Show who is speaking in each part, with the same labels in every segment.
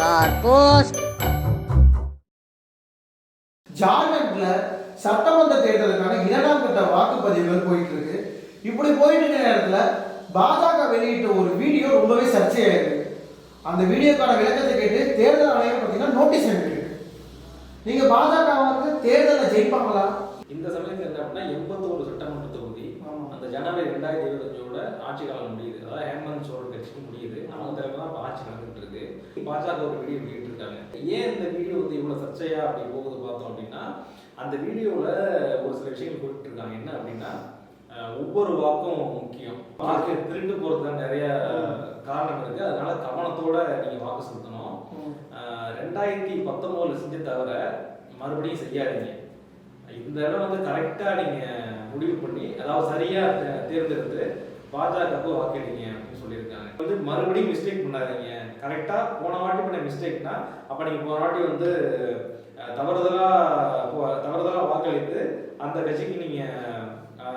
Speaker 1: கார்போஸ்.
Speaker 2: ஜார்க்கண்ட்ல சட்டமன்ற தேர்தலுக்கான இரண்டாம் கட்ட வாக்குப்பதிவுகள் போயிட்டு இருக்கு இப்படி போயிட்டு இருக்க நேரத்துல பாஜக வெளியிட்ட ஒரு வீடியோ ரொம்பவே சர்ச்சையாயிருக்கு. அந்த வீடியோக்கான விளக்கத்தை கேட்டு தேர்தல் ஆணையம் பார்த்தீங்கன்னா நோட்டீஸ் அனுப்பியிருக்கு. நீங்க பாஜக வந்து தேர்தலில் ஜெயிப்பாங்களா?
Speaker 3: இந்த சமயத்தில் என்ன அப்படின்னா எண்பத்தோரு சட்டமன்ற தொகுதி
Speaker 2: ஆமா.
Speaker 3: அந்த ஜனவரி ரெண்டாயிரத்தி இருபத்தஞ்சோட ஆட்சி காலம் முடியுது. அதாவது ஹேமந்த் சோரன் கட்சிக்கு முடியுது. அவங்க தலைமை தான் இப்போ ஆட்சி நடந்துட்டு இருக்கு. பாஜக ஒரு வீடியோ வெளியிட்டு இருக்காங்க. ஏன் இந்த வீடியோ வந்து இவ்வளவு சர்ச்சையா அப்படி போகுது பார்த்தோம் அப்படின்னா அந்த வீடியோல ஒரு சில விஷயங்கள் போட்டு இருக்காங்க. என்ன அப்படின்னா ஒவ்வொரு வாக்கும் முக்கியம். வாக்கு திருட்டு போறதுக்கு நிறைய காரணம் இருக்கு. அதனால கவனத்தோட நீங்க வாக்கு செலுத்தணும். ரெண்டாயிரத்தி பத்தொன்பதுல செஞ்ச தவிர மறுபடியும் செய்யாதீங்க. இந்த இடம் வந்து கரெக்டா நீங்க முடிவு பண்ணி அதாவது சரியா தே- தேர்ந்தெடுத்து பாஜகவுக்கு வாக்களிங்க அப்படின்னு சொல்லியிருக்காங்க. வந்து மறுபடியும் மிஸ்டேக் பண்ணாதீங்க. கரெக்டா போன வாட்டி பண்ண மிஸ்டேக்னா அப்ப நீங்க போன வாட்டி வந்து தவறுதலாக தவறுதலா தவறுதலா வாக்களித்து அந்த கட்சிக்கு நீங்க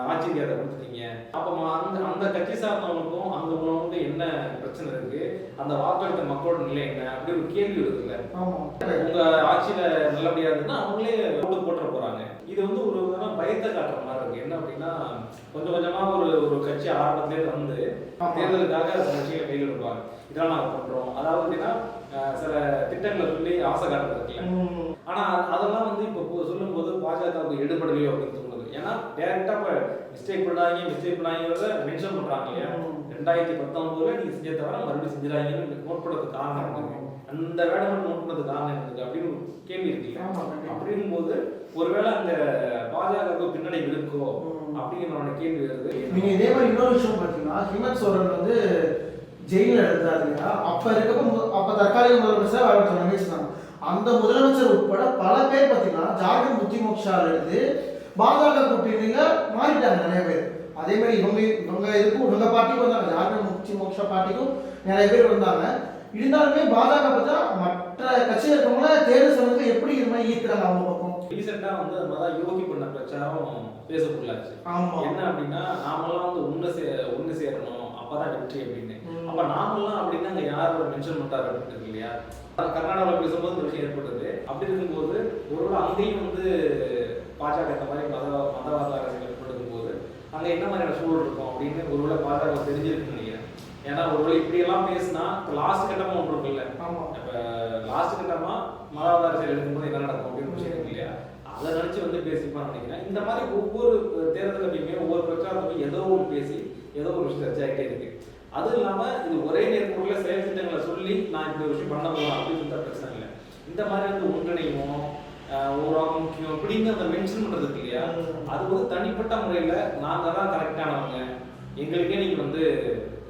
Speaker 3: ஆட்சி தேர்தல் கொடுத்துட்டீங்க. அப்ப அந்த அந்த கட்சி சார்ந்தவங்களுக்கும் அங்க உள்ளவங்களுக்கும் என்ன பிரச்சனை இருக்கு? அந்த வாக்களித்த மக்களோட நிலை என்ன? அப்படி ஒரு கேள்வி இருக்குல்ல உங்க ஆட்சியில நல்லபடியா இருந்ததுன்னா அவங்களே ஓட்டு போட்டுற போறாங்க. இது வந்து ஒரு பயத்தை காட்டுற மாதிரி இருக்கு. என்ன அப்படின்னா கொஞ்சம் கொஞ்சமா ஒரு ஒரு கட்சி ஆரம்பத்திலே வந்து. தேர்தலுக்காக விஷயங்களை கையில் எடுப்பாங்க இதெல்லாம் நாங்க பண்றோம். அதாவது எப்படின்னா சில திட்டங்களை சொல்லி ஆசை காட்டுறது இருக்குல்ல. ஆனா அது- அதெல்லாம் வந்து இப்போ சொல்லும் போது பாஜகவுக்கு எடுபடலையோ அப்படின்னு ஏன்னா டேரக்டா இப்ப மிஸ்டேக் பண்ணாங்க மிஸ்டேக் பண்ணாங்கிறத மென்ஷன் பண்றாங்க இல்லையா. ரெண்டாயிரத்தி பத்தொன்பதுல நீங்க செஞ்ச தவிர மறுபடியும் செஞ்சிடாங்கன்னு நோட் பண்ணதுக்கு காரணம் இருக்கு. அந்த வேலை மட்டும் நோட் பண்ணதுக்கு காரணம் இருக்கு அப்படின்னு கேள்வி இருக்கு. அப்படிங்கும் போது ஒருவேளை அங்க பாஜகவுக்கு பின்னணி இருக்கோ
Speaker 2: ம்.
Speaker 3: அப்படிங்கிற கேள்வி வருது.
Speaker 2: நீங்க இதே மாதிரி இன்னொரு விஷயம் பார்த்தீங்கன்னா ஹிமந்த் சோரன் வந்து ஜெயிலில் இருந்தார் இல்லையா? அப்ப இருக்கப்ப அப்ப தற்காலிக முதலமைச்சர் அவர் தான். அந்த முதலமைச்சர் உட்பட பல பேர் பார்த்தீங்கன்னா ஜார்க்கண்ட் முக்தி மோக்ஷால இருந்து பாஜக கூட்டணியில மாறிட்டாங்க நிறைய பேர். அதே மாதிரி இவங்க இவங்க இதுக்கும் இவங்க பார்ட்டிக்கும் வந்தாங்க. ஜார்க்கண்ட் முக்தி மோக்ஷா பார்ட்டிக்கும் நிறைய பேர் வந்தாங்க. இருந்தாலுமே பாஜக பார்த்தா மற்ற கட்சியில் இருக்கவங்கள தேர்தல் சமயத்தில் எப்படி இது மாதிரி ஈர்க்கிறாங்க அவங்க பக்கம்?
Speaker 3: ரீசெண்டா வந்து அது மாதிரி யோகி பண்ண பிரச்சாரம் பேசப்படலாச்சு
Speaker 2: ஆமா.
Speaker 3: என்ன அப்படின்னா நாமெல்லாம் வந்து ஒண்ணு சே ஒண்ணு சேரணும். அப்பதான் வெற்றி அப்படின்னு. அப்ப நாமெல்லாம் அப்படின்னா அங்க யாரோட மென்ஷன் பண்றாரு அப்படின்னு இருக்கு இல்லையா? கர்நாடகாவில் பேசும்போது இந்த விஷயம் ஏற்பட்டது. அப்படி இருக்கும்போது ஒருவேளை அங்கேயும் வந்து பாஜக இந்த மாதிரி மத மதவாத அரசியல் போது அங்க என்ன மாதிரியான சூழல் இருக்கும் அப்படின்னு ஒருவேளை பாஜக தெரிஞ்சிருக்குன்னு நினைக்கிறேன். ஏன்னா ஒருவேளை இப்படி எல்லாம் பேசினா லாஸ்ட் கட்டமா ஒன்று இருக்குல்ல இப்ப லாஸ்ட் கட்டமா மதவாத அரசியல் எடுக்கும்போது என்ன நடக்கும் அப்படின்னு விஷயம் இல்லையா? அதை நினைச்சு வந்து பேசிப்பான்னு நினைக்கிறேன். இந்த மாதிரி ஒவ்வொரு தேர்தலுமே ஒவ்வொரு பிரச்சாரத்துக்கும் ஏதோ ஒரு பேசி ஏதோ ஒரு விஷயம் சர்ச்சையாகிட்டே இருக்கு. அதுவும் இல்லாம இது ஒரே நேரத்துக்குள்ள செயல் திட்டங்களை சொல்லி நான் ஒரு விஷயம் பண்ண போறேன் அப்படின்னு சொல்லிட்டு பிரச்சனை இல்லை. இந்த மாதிரி வந்து ஒன்றிணையும் ஆஹ் ஒரு ஆக்கம் முக்கியம் அப்படின்னு அந்த மென்ஷன் பண்றது இருக்கு இல்லையா? அது வந்து தனிப்பட்ட முறையில நாங்க தான் கரெக்டானவங்க எங்களுக்கே நீங்க வந்து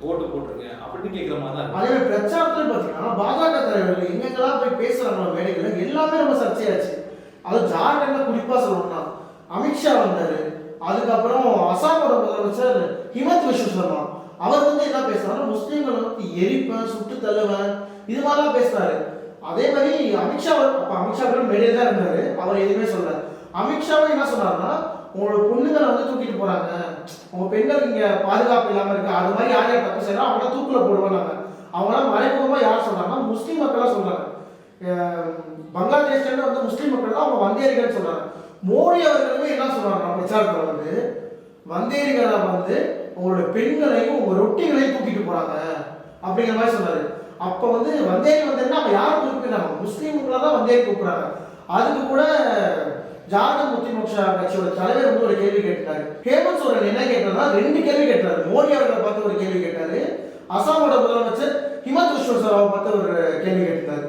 Speaker 3: ஓட்டு போட்டுருங்க அப்படின்னு கேட்குற மாதிரி தான்
Speaker 2: அதே மாதிரி பிரச்சாரத்துல பாத்தீங்கன்னா பாஜக தலைவர்கள் எங்கெங்கெல்லாம் போய் பேசுறாங்களோ மேடைகள்ல எல்லாமே ரொம்ப சர்ச்சையாச்சு. அது ஜார்க்கண்ட்ல குறிப்பா சொல்லணும்னா அமித்ஷா வந்தாரு. அதுக்கப்புறம் அசாமோட முதலமைச்சர் ஹிமந்த் விஸ்வ சர்மா. அவர் வந்து என்ன பேசுறாரு முஸ்லீம்களை வந்து எரிப்பேன் சுட்டு தள்ளுவேன் இது மாதிரிலாம் பேசுறாரு. அதே மாதிரி அமித்ஷா அப்ப அமித்ஷா கூட மேடையில தான் இருந்தாரு. அவர் எதுவுமே சொல்றாரு அமித்ஷாவும் என்ன சொன்னாருன்னா உங்களோட பொண்ணுங்களை வந்து தூக்கிட்டு போறாங்க. உங்க பெண்கள் இங்க பாதுகாப்பு இல்லாம இருக்கு. அது மாதிரி யார் யார் தப்பு செய்யறோம் அவங்கள தூக்குல போடுவாங்க அவங்களாம் மறைமுகமா யார் சொல்றாங்கன்னா முஸ்லீம் மக்களா சொல்றாங்க. பங்களாதேஷ்ல வந்து முஸ்லீம் மக்கள் தான் அவங்க வந்தேரிகள் சொல்றாங்க. மோடி அவர்களுமே என்ன சொல்றாங்க பிரச்சாரத்தில் வந்து வந்தேரிகளை வந்து உங்களோட பெண்களையும் உங்க ரொட்டிகளையும் தூக்கிட்டு போறாங்க. அப்படிங்கிற மாதிரி சொன்னாரு. அப்ப வந்து வந்தேரி வந்து அப்ப யார் குறிப்பிடுறாங்க? முஸ்லீம்களை தான் வந்தேரி கூப்பிடுறாங்க. அதுக்கு கூட ஜார்க்கண்ட் முக்தி மோட்சா கட்சியோட தலைவர் வந்து ஒரு கேள்வி கேட்டாரு. ஹேமந்த் சோரன் என்ன கேட்டாருன்னா ரெண்டு கேள்வி கேட்டாரு. மோடி அவர்களை பார்த்து ஒரு கேள்வி கேட்டாரு. அசாமோட முதலமைச்சர் ஹிமந்த் விஸ்வ சர்மாவை பார்த்து ஒரு கேள்வி கேட்டாரு.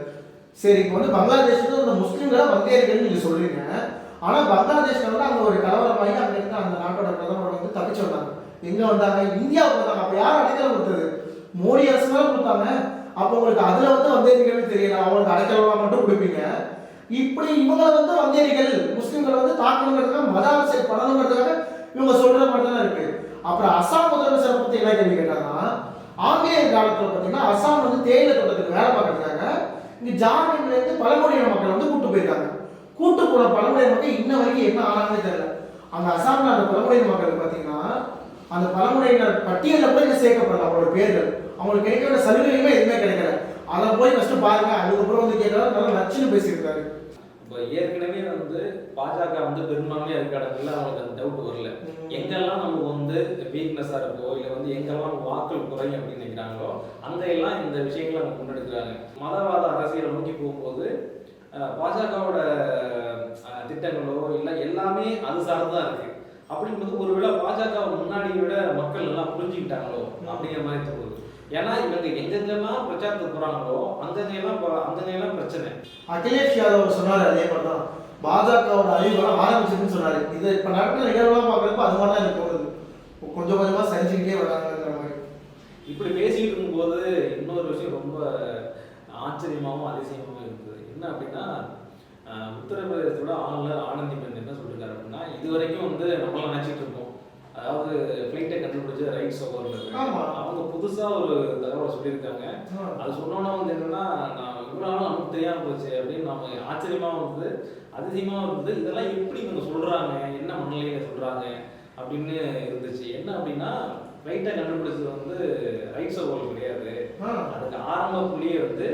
Speaker 2: சரி இப்போ வந்து பங்களாதேஷ்ல வந்து முஸ்லீம்களை வந்தேரிகள் நீங்க சொல்றீங்க. ஆனா பங்களாதேஷ்ல வந்து அங்க ஒரு கலவரமாகி அங்க இருந்து அந்த நாட்டோட பிரதமர் வந்து தப்பிச்சு வந்தாங்க. எங்க வந்தாங்க? இந்தியாவுக்கு வந்தாங்க. அப்ப யார் அடைக்கலம் கொடுத்தது? மோடி அரசு தான் கொடுத்தாங்க. அப்ப உங்களுக்கு அதுல வந்து வந்தேரிகள் தெரியல. அவங்களுக்கு அடைக்கலம் மட்டும் கொடுப்பீங்க. இப்படி இவங்களை வந்து வந்தேரிகள் முஸ்லீம்களை வந்து தாக்கணுங்கிறதுக்காக மத அரசியல் பண்ணணுங்கிறதுக்காக இவங்க சொல்ற மாதிரி தான் இருக்கு. அப்புறம் அசாம் முதலமைச்சரை பத்தி என்ன கேள்வி கேட்டாங்கன்னா ஆங்கிலேய காலத்துல பாத்தீங்கன்னா அசாம் வந்து தேயிலை தோட்டத்துக்கு வேலை பார்க்கறதுக்காக இங்க ஜார்க்கண்ட்ல இருந்து பழங்குடியின மக்கள் வந்து கூட்டு போயிருக்காங்க. கூட்டு போன பழங்குடியின மக்கள் இன்ன வரைக்கும் என்ன ஆனாங்கன்னு தெரியல. அந்த அசாம்ல அந்த பழங்குடியின மக்கள் பாத்தீங்கன்னா அந்த பழங்குடியினர் பட்டியலில் கூட இன்னும் சேர்க்கப்படல அவங்களோட பேர்கள். அவங்களுக்கு கிடைக்க வேண்டிய சலுகையுமே எதுவுமே கிடைக்கல. அதை போய் ஃபஸ்ட்டு பாருங்க அதுக்கப்புறம் வந்து கேட்கறாரு நல்லா நச்சுன்னு பேசியிருக்காரு.
Speaker 3: இப்போ ஏற்கனவே வந்து பாஜக வந்து பெரும்பான்மையா இருக்க இடத்துல அவங்களுக்கு அந்த டவுட் வரல. எங்கெல்லாம் நமக்கு வந்து வீக்னஸா இருக்கோ இல்லை வந்து எங்கெல்லாம் வாக்கள் குறையும் அப்படின்னு நினைக்கிறாங்களோ அங்க எல்லாம் இந்த விஷயங்களை அவங்க முன்னெடுக்கிறாங்க. மதவாத அரசியலை நோக்கி போகும்போது பாஜகவோட திட்டங்களோ இல்லை எல்லாமே அது சார்ந்துதான் இருக்கு. அப்படிங்கும்போது ஒருவேளை பாஜக முன்னாடி விட மக்கள் எல்லாம் புரிஞ்சுக்கிட்டாங்களோ அப்படிங்கிற மாதிரி ஏன்னா இவங்க எங்கெங்கெல்லாம் பிரச்சாரத்துக்கு போறாங்களோ அங்கங்கெல்லாம் ப- அங்கங்கெல்லாம் பிரச்சனை.
Speaker 2: அகிலேஷ் யாதவ் சொன்னாரு அதே மாதிரி தான் பாஜகவோட அழிவுலாம் ஆரம்பிச்சிருக்குன்னு சொன்னாரு. இது இப்ப நடக்கிற நிகழ்வுலாம் பார்க்கறப்ப அது மாதிரி தான் எனக்கு தோணுது. கொஞ்சம் கொஞ்சமா சரிஞ்சுக்கிட்டே வராங்கிற மாதிரி.
Speaker 3: இப்படி பேசிட்டு இருக்கும்போது இன்னொரு விஷயம் ரொம்ப ஆச்சரியமாகவும் அதிசயமாகவும் இருக்குது என்ன அப்படின்னா உத்தரப்பிரதேசத்தோட ஆளுநர் ஆனந்திபென் என்ன சொல்லிருக்காரு அப்படின்னா இது வரைக்கும் வந்து நம்மளாம் நினைச்சிட்டு இருக்கோம் அதாவது ஃப்ளைட்டை கண்டுபிடிச்ச ஓவர்
Speaker 2: ஆமா.
Speaker 3: அவங்க புதுசா ஒரு தகவலை சொல்லியிருக்காங்க. அது சொன்னோன்னா வந்து என்னன்னா நான் இவ்வளோ நாள் நமக்கு தெரியாம போச்சு அப்படின்னு நம்ம ஆச்சரியமா வந்து அதிசயமா இருந்தது இதெல்லாம் எப்படி இவங்க சொல்றாங்க? என்ன மனநிலையில சொல்றாங்க? அப்படின்னு இருந்துச்சு. என்ன அப்படின்னா ரைட்டை கண்டுபிடிச்சது வந்து ரைட் சோல் கிடையாது. அதுக்கு ஆரம்ப புள்ளியே வந்து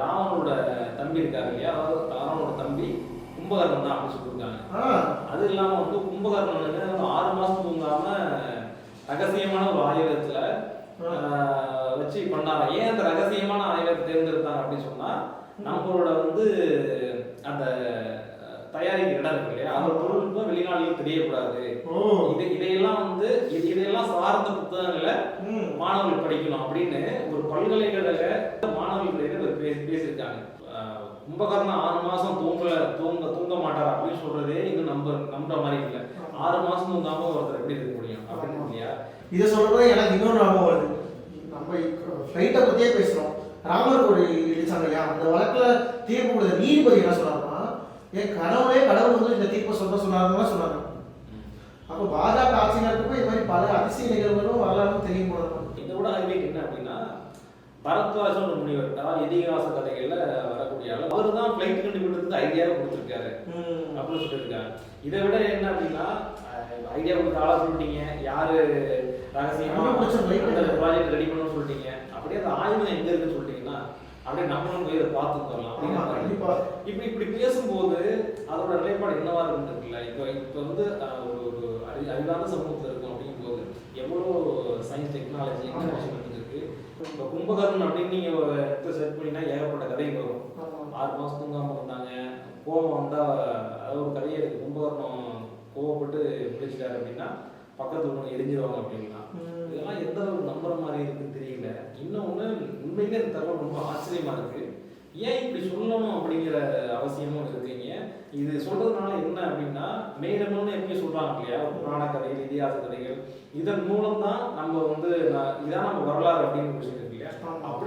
Speaker 3: ராவனோட தம்பி இருக்காரு இல்லையா? அதாவது ராவனோட தம்பி கும்பகர்ணன் தான் அப்படின்னு சொல்லியிருக்காங்க. அது இல்லாம வந்து கும்பகர்ணனுக்கு வந்து ஆறு மாசம் தூங்காம ரகசியமான ஒரு ஆயுதத்துல வச்சு பண்ணாங்க. ஏன் அந்த ரகசியமான ஆயுதத்தை தேர்ந்தெடுத்தாங்க அப்படின்னு சொன்னா நம்மளோட வந்து அந்த தயாரிக்கிற இடம் இருக்கு இல்லையா? அந்த தொழில்நுட்பம் வெளிநாடுகளுக்கு தெரியக்கூடாது. இது இதையெல்லாம் வந்து இது இதையெல்லாம் சார்ந்த புத்தகங்களை. மாணவர்கள் படிக்கணும் அப்படின்னு ஒரு பல்கலைக்கழக பேசி பேசியிருக்காங்க. ஆஹ் கும்பகர்ணன் ஆறு மாசம் தூங்கல தூங்க தூங்க மாட்டார் அப்படின்னு சொல்றதே இன்னும் நம்ப நம்புற மாதிரி இல்லை. ஆறு மாசம் தூங்காம ஒருத்தர் எப்படி இருக்க முடியும்? அப்படின்னு இல்லையா?
Speaker 2: இதை சொல்றது எனக்கு இன்னொரு ஞாபகம் வருது. நம்ம ஃப்ளைட்டை பத்தியே பேசுறோம். ராமர் கோடி இடிச்சாங்க இல்லையா? அந்த வழக்குல தீர்ப்பு கொடுத்த நீதிபதி என்ன சொன்னாருன்னா என் கனவுலே கடவுள் வந்து இந்த தீர்ப்பை சொல்ல சொன்னாருன்னு சொன்னாங்க. அப்போ பாஜக ஆட்சியில் இருக்கப்போ இது மாதிரி பல அதிசய நிகழ்வுகளும் வரலாறும் தெரியும் போது
Speaker 3: இதை விட ஹைலைட் என்ன அப்படின்னா பரத்வாஜன் ஒரு முனிவர். அதாவது இதிகாச கதைகள்ல வரக்கூடிய ஆள். அவர் தான் ஃபிளைட் கண்டுபிடிக்கிறதுக்கு ஐடியாவை கொடுத்துருக்காரு. அப்படின்னு சொல்லியிருக்காங்க. இதை விட என்ன அப்படின்னா ஐடியா கொடுத்த ஆளா சொல்லிட்டீங்க. யாரு ரகசியமா ப்ராஜெக்ட் ரெடி பண்ணணும்னு சொல்லிட்டீங்க. அப்படியே அந்த ஆயுதம் எங்க இருக்குன்னு சொல்லிட்டீங்கன்னா அப்படியே நம்மளும் போய் அதை பார்த்து வரலாம்.
Speaker 2: கண்டிப்பா.
Speaker 3: இப்படி இப்படி பேசும்போது அதோட நிலைப்பாடு என்னவா இருக்குன்னு இப்போ இப்போ வந்து ஒரு ஒரு அறி அறிவான சமூகத்தில் இருக்கும் அப்படிங்கும்போது எவ்வளோ சயின்ஸ் டெக்னாலஜி என்ன விஷயம் இருக்கு இப்போ கும்பகர்ணன் அப்படின்னு நீங்க ஒரு இடத்துல செர்ச் பண்ணினா ஏகப்பட்ட கதைகள் வரும். ஆறு மாசம் தூங்காம இருந்தாங்க. கோபம் வந்தா அதாவது ஒரு கதையே இருக்கு. கும்பகர்ணம் கோவப்பட்டு பிடிச்சிட்டாரு அப்படின்னா பக்கத்து ஒன்று எரிஞ்சிருவாங்க அப்படின்னா. இதெல்லாம் எந்த அளவுக்கு நம்புற மாதிரி இருக்குன்னு தெரியல. இன்னொன்று உண்மையிலே இந்த தகவல் ரொம்ப ஆச்சரியமா இருக்கு. ஏன் இப்படி சொல்லணும் அப்படிங்கிற அவசியமும் இருக்குங்க இது சொல்றதுனால என்ன அப்படின்னா மேடம்னு எப்படி சொல்றாங்க இல்லையா? புராண கதைகள் இதிகாச கதைகள். இதன் மூலம் தான் நம்ம வந்து இதான் நம்ம வரலாறு அப்படின்னு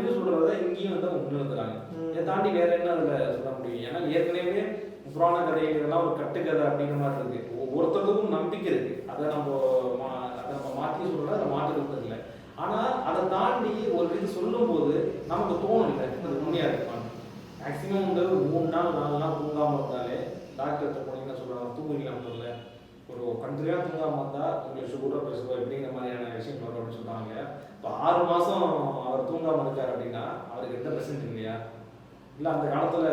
Speaker 3: அப்படின்னு சொல்றத இங்கேயும் வந்து அவங்க முன்னிறுத்துறாங்க இதை தாண்டி வேற என்ன அதுல சொல்ல முடியும்? ஏன்னா ஏற்கனவே புராண கதைகள் இதெல்லாம் ஒரு கட்டுக்கதை அப்படிங்கிற மாதிரி இருக்கு. ஒ- ஒருத்தருக்கும் நம்பிக்கை இருக்கு. அதை நம்ம அதை நம்ம மாற்றி சொல்லல அதை மாற்றுறது இல்லை ஆனா அதை தாண்டி ஒரு இது சொல்லும்போது நமக்கு தோணும் இல்லை அது உண்மையா இருப்பாங்க மேக்ஸிமம் வந்து மூணு நாள் நாலு நாள் தூங்காம இருந்தாலே டாக்டர்கிட்ட போனீங்கன்னா சொல்றாங்க தூங்குறீங்களா முதல்ல ஒரு கண்டினியூவா தூங்காம இருந்தா உங்களுக்கு கூட ப்ரெஷர் எப்படிங்கிற மாதிரியான விஷயம் வரும் அப்படின்னு சொல்றாங்க. இப்போ ஆறு மாசம் அவர் தூங்காம இருக்காரு அப்படின்னா அவருக்கு எந்த பிரச்சனை இல்லையா? இல்ல அந்த காலத்துல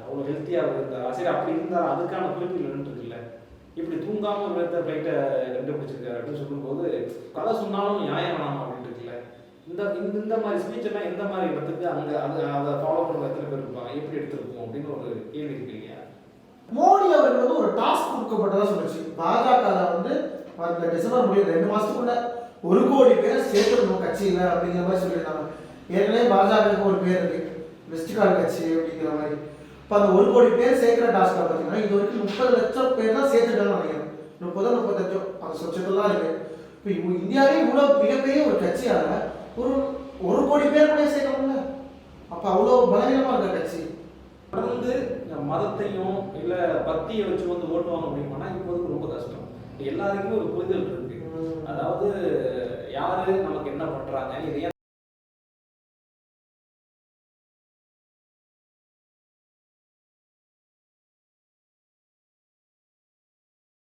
Speaker 3: அவ்வளவு ஹெல்த்தியா இருந்தாரா? சரி அப்படி இருந்தா அதுக்கான குறிப்புகள் இருக்குல்ல இப்படி தூங்காம ஒரு இடத்த ஃபிளைட்டை கண்டுபிடிச்சிருக்காரு அப்படின்னு சொல்லும்போது கதை சொன்னாலும் நியாயம் வேணாமா அப்படின்னு இருக்குல்ல இந்த இந்த இந்த மாதிரி ஸ்பீச் எல்லாம் எந்த மாதிரி இடத்துக்கு அங்க அது அதை ஃபாலோ பண்ணுற எத்தனை பேர் இருப்பாங்க? எப்படி எடுத்திருப்போம்? அப்படின்னு ஒரு கேள்வி இருக்கு இல்லையா?
Speaker 2: மோடி அவருக்கு வந்து ஒரு டாஸ்க் கொடுக்கப்பட்டதா சொல்லுச்சு. பாஜக வந்து அந்த டிசம்பர் முடியும் ரெண்டு மாசத்துக்குள்ள ஒரு கோடி பேர் சேர்த்துடணும் கட்சியில் அப்படிங்கிற மாதிரி சொல்லியிருந்தாங்க. ஏற்கனவே பாஜகவுக்கு ஒரு பேர் இருக்கு. வெஸ்ட் கால் கட்சி அப்படிங்கிற மாதிரி. இப்போ அந்த ஒரு கோடி பேர் சேர்க்கிற டாஸ்க்காக பார்த்தீங்கன்னா இது வரைக்கும் முப்பது லட்சம் பேர் தான் சேர்த்துட்டாங்க நினைக்கிறேன். முப்பதோ முப்பத்தஞ்சோ அந்த சொச்சத்தெல்லாம் இருக்கு. இப்போ இவங்க இந்தியாவே இவ்வளோ மிகப்பெரிய ஒரு கட்சியால ஒரு ஒரு கோடி பேர் கூட சேர்க்கணும்ல. அப்போ அவ்வளோ பலவீனமாக இருக்க கட்சி.
Speaker 3: தொடர்ந்து மதத்தையும் இல்ல பக்தியை வச்சு வந்து ஓட்டு வாங்க முடியுமானா இப்போதைக்கு ரொம்ப கஷ்டம். எல்லாருக்குமே ஒரு புரிதல் இருக்கு. அதாவது யாரு நமக்கு என்ன பண்றாங்க இதை